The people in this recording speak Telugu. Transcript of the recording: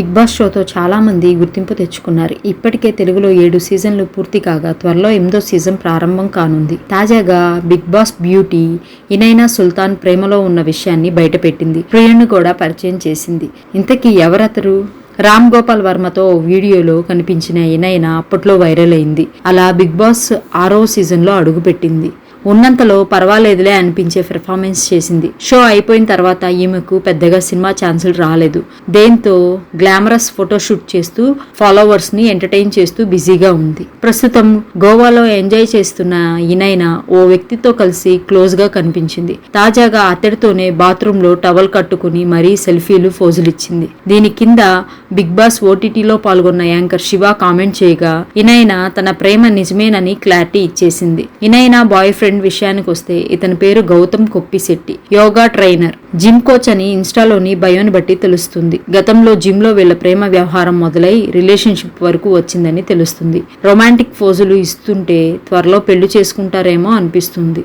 బిగ్ బాస్ షోతో చాలామంది గుర్తింపు తెచ్చుకున్నారు. ఇప్పటికే తెలుగులో ఏడు సీజన్లు పూర్తి కాగా త్వరలో ఎనిమిదో సీజన్ ప్రారంభం కానుంది. తాజాగా Bigg Boss beauty Inaya Sultan ప్రేమలో ఉన్న విషయాన్ని బయటపెట్టింది. ప్రియుణ్ణి కూడా పరిచయం చేసింది. ఇంతకీ ఎవరతరు? రామ్ గోపాల్ వర్మతో ఓ వీడియోలో కనిపించిన ఇనైనా అప్పట్లో వైరల్ అయింది. అలా బిగ్ బాస్ ఆరో సీజన్లో అడుగుపెట్టింది. ఉన్నంతలో పర్వాలేదులే అనిపించే పెర్ఫార్మెన్స్ చేసింది. షో అయిపోయిన తర్వాత ఈమెకు పెద్దగా సినిమా ఛాన్సులు రాలేదు. దేంతో గ్లామరస్ ఫోటోషూట్ చేస్తూ ఫాలోవర్స్ని ఎంటర్టైన్ చేస్తూ బిజీగా ఉంది. ప్రస్తుతం గోవాలో ఎంజాయ్ చేస్తున్న ఈనైనా ఓ వ్యక్తితో కలిసి క్లోజ్గా కనిపించింది. తాజాగా అతడితోనే బాత్రూమ్లో టవల్ కట్టుకుని మరీ సెల్ఫీలు ఫోజులిచ్చింది దీని కింద బిగ్ బాస్ ఓటీటీలో పాల్గొన్న యాంకర్ శివ కామెంట్ చేయగా ఇనైనా తన ప్రేమ నిజమేనని క్లారిటీ ఇచ్చేసింది. ఇనైనా బాయ్ ఫ్రెండ్ ఫ్రెండ్ విషయానికి వస్తే ఇతని పేరు Gautam Koppisetti. Yoga trainer. Gym coach అని ఇన్స్టాలోని బయోని బట్టి తెలుస్తుంది. గతంలో జిమ్లో వీళ్ళ ప్రేమ వ్యవహారం మొదలై రిలేషన్షిప్ వరకు వచ్చిందని తెలుస్తుంది. రొమాంటిక్ ఫోజులు ఇస్తుంటే త్వరలో పెళ్ళి చేసుకుంటారేమో అనిపిస్తుంది.